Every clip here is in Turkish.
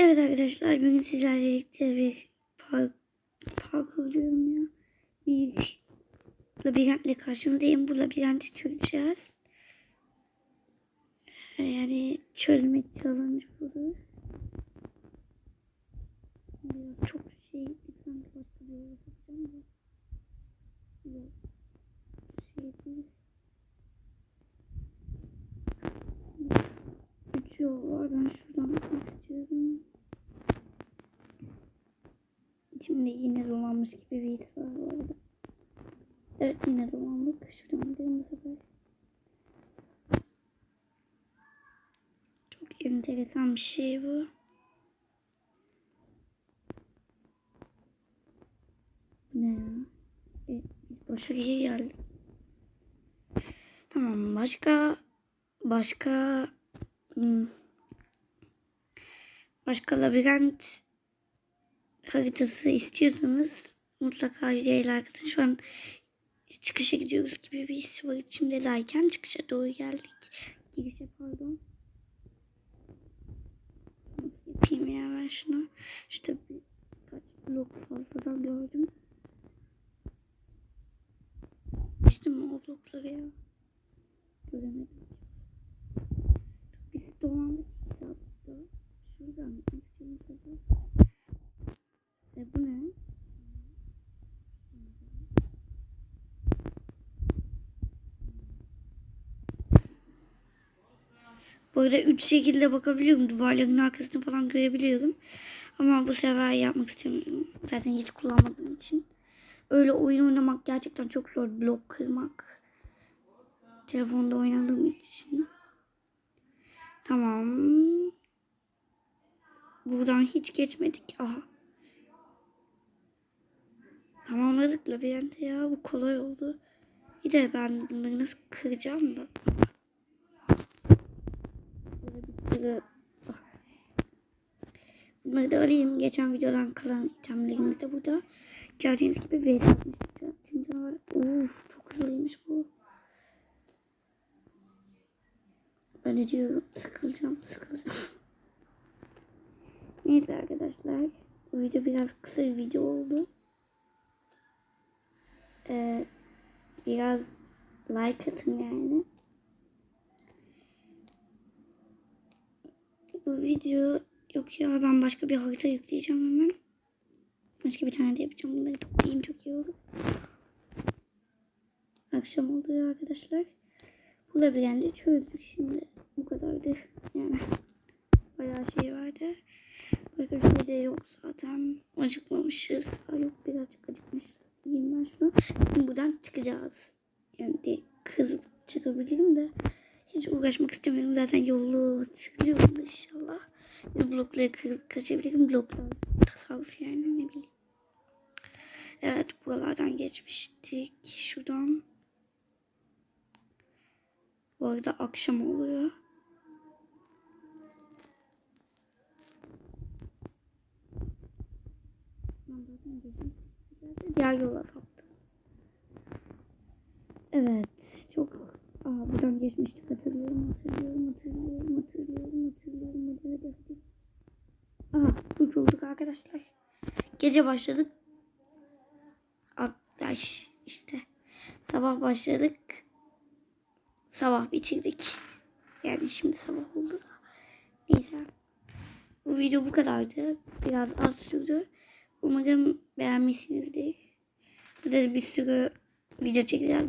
Evet arkadaşlar bugün sizlerle birlikte bir park, parkur diyorum ya. Bir labirentle karşınızdayım. Bu labirenti çözeceğiz. Yani çözme challenge budur. Çok şey da. Yok. Şey değil. Üç yol var. Ben şuradan gitmek istiyorum. Şimdi yine dolanmış gibi bir his var bu arada. Evet yine dolandık. Şuradan gidelim bu sefer. Çok enteresan bir şey bu. Ne ya? E, boşa iyi geldik. Tamam başka başka hmm, başka labirent haritası istiyorsanız mutlaka videoya like. Şu an çıkışa gidiyoruz gibi bir his var içimdeyken çıkışa doğru geldik. Girişe pardon. Nasıl yapayım ya ben şunu. İşte birkaç blok fazladan gördüm. İşte o blokları ya? Göremedim. Biz dolandık iki saatte. Şuradan gitmek istiyorum tabii. E bu ne? Arada üç şekilde bakabiliyorum. Duvarların arkasını falan görebiliyorum. Ama bu sefer yapmak istemiyorum. Zaten hiç kullanmadığım için. Öyle oyun oynamak gerçekten çok zor. Blok kırmak. Telefonda oynadığım için. Tamam. Buradan hiç geçmedik. Aha. Tamamladık labirenti ya. Bu kolay oldu. Bir de ben bunları nasıl kıracağım da. Bunları da alayım. Geçen videodan kalan itemlerimiz de burada. Gördüğünüz gibi V atmıştı. Çünkü var. Uf, çok hızlıymış bu. Öyle diyorum. Sıkılacağım, sıkılacağım. Neyse arkadaşlar. Bu video biraz kısa bir video oldu. Ee, biraz like atın yani. Bu video yok ya ben başka bir harita yükleyeceğim hemen. Başka bir tane de yapacağım. Bunları toplayayım çok iyi olur. Akşam oluyor arkadaşlar. Bu labirenti çözdük şimdi. Bu kadardı. Yani bayağı şey vardı. Başka bir şey de yok zaten. Acıkmamışız. Ha yok birazcık acıkmışız. Yiyeyim ben şunu. Buradan çıkacağız. Yani kızıp çıkabilirim de hiç uğraşmak istemiyorum. Zaten yolu çıkıyorum inşallah. Bir blokları kırıp kaçabilirim. Bloklar tasarruf yani ne bileyim. Evet buralardan geçmiştik. Şuradan. Bu arada akşam oluyor. Diğer yola saptı. Evet. Çok Aa, buradan geçmiştik hatırlıyorum hatırlıyorum hatırlıyorum hatırlıyorum hatırlıyorum hadi hadi hadi. Aha kurtulduk arkadaşlar. Gece başladık. Arkadaş işte. Sabah başladık. Sabah bitirdik. Yani şimdi sabah oldu. Neyse. Bu video bu kadardı. Biraz az sürdü. Umarım beğenmişsinizdir. Burada bir sürü video çekeceğiz.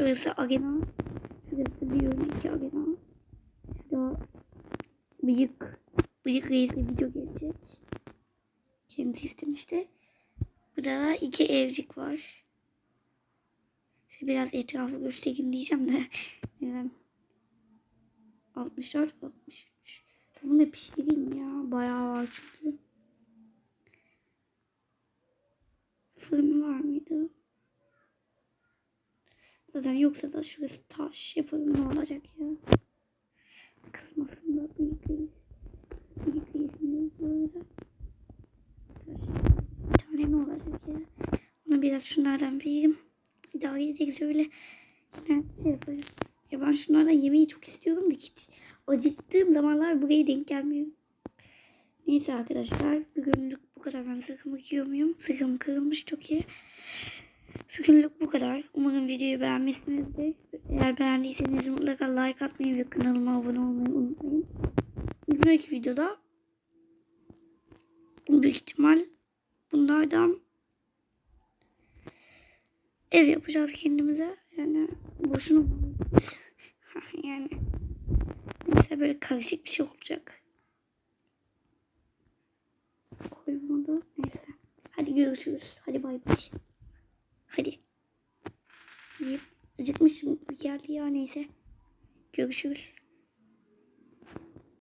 Şurası arena. Şurası bir önceki arena. Şurada bıyık, bıyık reis bir video gelecek. Kendisi istemişti. Burada da iki evcik var. Size biraz etrafı göstereyim diyeceğim de. Neden? 64, 63. Bunu da pişireyim ya. Bayağı var çünkü. Fırın var mıydı? Zaten yoksa da şurası taş yapalım ne olacak ya. Kırmasın da bıyık reis. Bıyık reis mi bu arada? Taş. Bir tane mi olacak ya? Ona biraz şunlardan vereyim. İdare ederiz öyle. Yine şey yaparız. Ya ben şunlardan yemeyi çok istiyorum da hiç acıktığım zamanlar buraya denk gelmiyor. Neyse arkadaşlar bugünlük bu kadar. Ben sıkımı giyiyor muyum? Sıkım kırılmış çok iyi. Bugünlük bu kadar. Umarım videoyu beğenmişsinizdir. Eğer beğendiyseniz mutlaka like atmayı ve kanalıma abone olmayı unutmayın. Bir sonraki videoda büyük ihtimal bunlardan ev yapacağız kendimize. Yani boşuna yani neyse böyle karışık bir şey olacak. Koymadı. Neyse. Hadi görüşürüz. Hadi bay bay. Hadi. Yiyip acıkmışım bir geldi ya neyse. Görüşürüz.